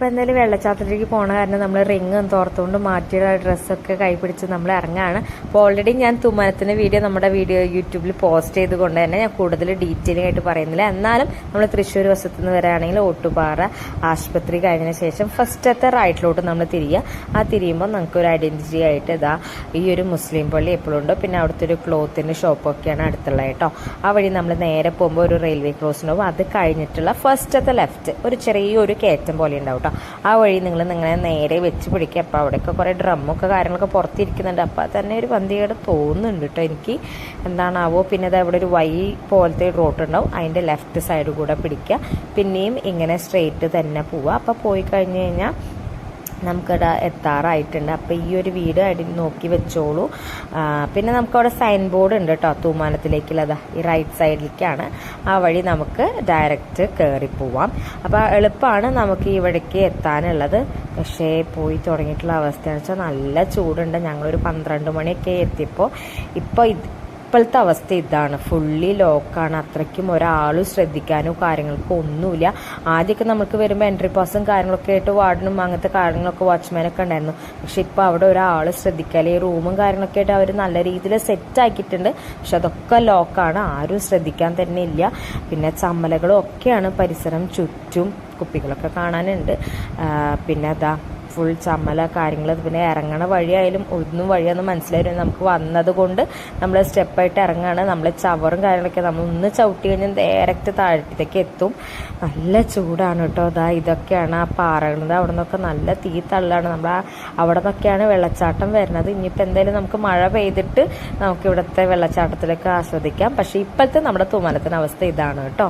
അപ്പോൾ എന്തായാലും വെള്ളച്ചാട്ടത്തിലേക്ക് പോണ കാരണം നമ്മൾ റിങ് തോർത്തുകൊണ്ട് മാറ്റിയ ഡ്രസ്സൊക്കെ കൈ പിടിച്ച് നമ്മൾ ഇറങ്ങാണ്. അപ്പോൾ ഓൾറെഡി ഞാൻ തുമ്മനത്തിന്റെ വീഡിയോ നമ്മുടെ വീഡിയോ യൂട്യൂബിൽ പോസ്റ്റ് ചെയ്തുകൊണ്ട് തന്നെ ഞാൻ കൂടുതൽ ഡീറ്റെയിലിംഗ് ആയിട്ട് പറയുന്നില്ല. എന്നാലും നമ്മൾ തൃശ്ശൂർ വശത്ത് നിന്ന് വരാണെങ്കിൽ ഒട്ടുപാറ ആശുപത്രി കഴിഞ്ഞ ശേഷം ഫസ്റ്റത്തെ റൈറ്റിലോട്ട് നമ്മൾ തിരിയുക ആ തിരിയുമ്പോൾ നമുക്ക് ഒരു ഐഡന്റിറ്റി ആയിട്ട് ഇതാ ഈ ഒരു മുസ്ലിം പള്ളി എപ്പോഴും ഉണ്ടോ. പിന്നെ അവിടുത്തെ ഒരു ക്ലോത്തിന്റെ ഷോപ്പൊക്കെയാണ് അടുത്തുള്ളത് കേട്ടോ. ആ വഴി നമ്മൾ നേരെ പോകുമ്പോൾ ഒരു റെയിൽവേ ക്രോസിനുണ്ടാവും അത് കഴിഞ്ഞിട്ടുള്ള ഫസ്റ്റത്തെ ലെഫ്റ്റ് ഒരു ചെറിയൊരു കയറ്റം പോലെ ഉണ്ടാവും ആ വഴി നിങ്ങൾ നിങ്ങളെ നേരെ വെച്ച് പിടിക്കുക അപ്പോൾ അവിടെയൊക്കെ കുറേ ഡ്രമ്മൊക്കെ കാര്യങ്ങളൊക്കെ പുറത്തിരിക്കുന്നുണ്ട്. അപ്പോൾ തന്നെ ഒരു പന്തികേട് തോന്നുന്നുണ്ട് കേട്ടോ എനിക്ക്. എന്താണാവോ പിന്നെ അത് അവിടെ ഒരു വൈ പോലത്തെ റോട്ട് ഉണ്ടാവും. അതിന്റെ ലെഫ്റ്റ് സൈഡ് കൂടെ പിടിക്കുക പിന്നെയും ഇങ്ങനെ സ്ട്രെയിറ്റ് തന്നെ പോവുക അപ്പോൾ പോയി കഴിഞ്ഞ് കഴിഞ്ഞാൽ നമുക്കിവിടെ എത്താറായിട്ടുണ്ട്. അപ്പോൾ ഈ ഒരു വീട് അടി നോക്കി വെച്ചോളൂ. പിന്നെ നമുക്കവിടെ സൈൻ ബോർഡ് ഉണ്ട് കേട്ടോ തൂമാനത്തിലേക്കുള്ളത്. ഈ റൈറ്റ് സൈഡിലേക്കാണ് ആ വഴി നമുക്ക് ഡയറക്റ്റ് കയറി പോവാം. അപ്പോൾ എളുപ്പമാണ് നമുക്ക് ഇവിടേക്ക് എത്താനുള്ളത്. പക്ഷേ പോയി തുടങ്ങിയിട്ടുള്ള അവസ്ഥയെന്ന് വെച്ചാൽ നല്ല ചൂടുണ്ട്. ഞങ്ങളൊരു പന്ത്രണ്ട് മണിയൊക്കെ എത്തിയപ്പോൾ ഇപ്പോൾ ഇപ്പോഴത്തെ അവസ്ഥ ഇതാണ്. ഫുള്ളി ലോക്കാണ് അത്രയ്ക്കും ഒരാളും ശ്രദ്ധിക്കാനോ കാര്യങ്ങൾക്കോ ഒന്നുമില്ല. ആദ്യമൊക്കെ നമുക്ക് വരുമ്പോൾ എൻട്രി പാസും കാര്യങ്ങളൊക്കെ ആയിട്ട് വാർഡനും അങ്ങനത്തെ കാര്യങ്ങളൊക്കെ വാച്ച്മാനൊക്കെ ഉണ്ടായിരുന്നു. പക്ഷെ ഇപ്പോൾ അവിടെ ഒരാൾ ശ്രദ്ധിക്കാല്ലേ റൂമും കാര്യങ്ങളൊക്കെ ആയിട്ട് അവർ നല്ല രീതിയിൽ സെറ്റ് ആക്കിയിട്ടുണ്ട്. പക്ഷെ അതൊക്കെ ലോക്കാണ് ആരും ശ്രദ്ധിക്കാൻ തന്നെ ഇല്ല. പിന്നെ ചമ്മലകളും ഒക്കെയാണ് പരിസരം ചുറ്റും കുപ്പികളൊക്കെ കാണാനുണ്ട്. പിന്നെ അതാ ഫുൾ ചമ്മല കാര്യങ്ങൾ പിന്നെ ഇറങ്ങണ വഴിയായാലും ഒന്നും വഴിയൊന്നും മനസ്സിലായിരുന്നു നമുക്ക് വന്നത് കൊണ്ട് നമ്മൾ സ്റ്റെപ്പായിട്ട് ഇറങ്ങാണ്. നമ്മളെ ചവറും കാര്യങ്ങളൊക്കെ നമ്മൾ ഒന്ന് ചവിട്ടി കഴിഞ്ഞാൽ ഡയറക്റ്റ് താഴത്തേക്ക് എത്തും. നല്ല ചൂടാണ് കേട്ടോ. അതാ ഇതൊക്കെയാണ് ആ പാറകൾ അവിടെ നിന്നൊക്കെ നല്ല തീ തള്ളാണ്. നമ്മൾ അവിടെ നിന്നൊക്കെയാണ് വെള്ളച്ചാട്ടം വരുന്നത്. ഇനിയിപ്പോൾ എന്തായാലും നമുക്ക് മഴ പെയ്തിട്ട് നമുക്ക് ഇവിടുത്തെ വെള്ളച്ചാട്ടത്തിലൊക്കെ ആസ്വദിക്കാം. പക്ഷേ ഇപ്പോഴത്തെ നമ്മുടെ തുമലത്തിന് അവസ്ഥ ഇതാണ് കേട്ടോ.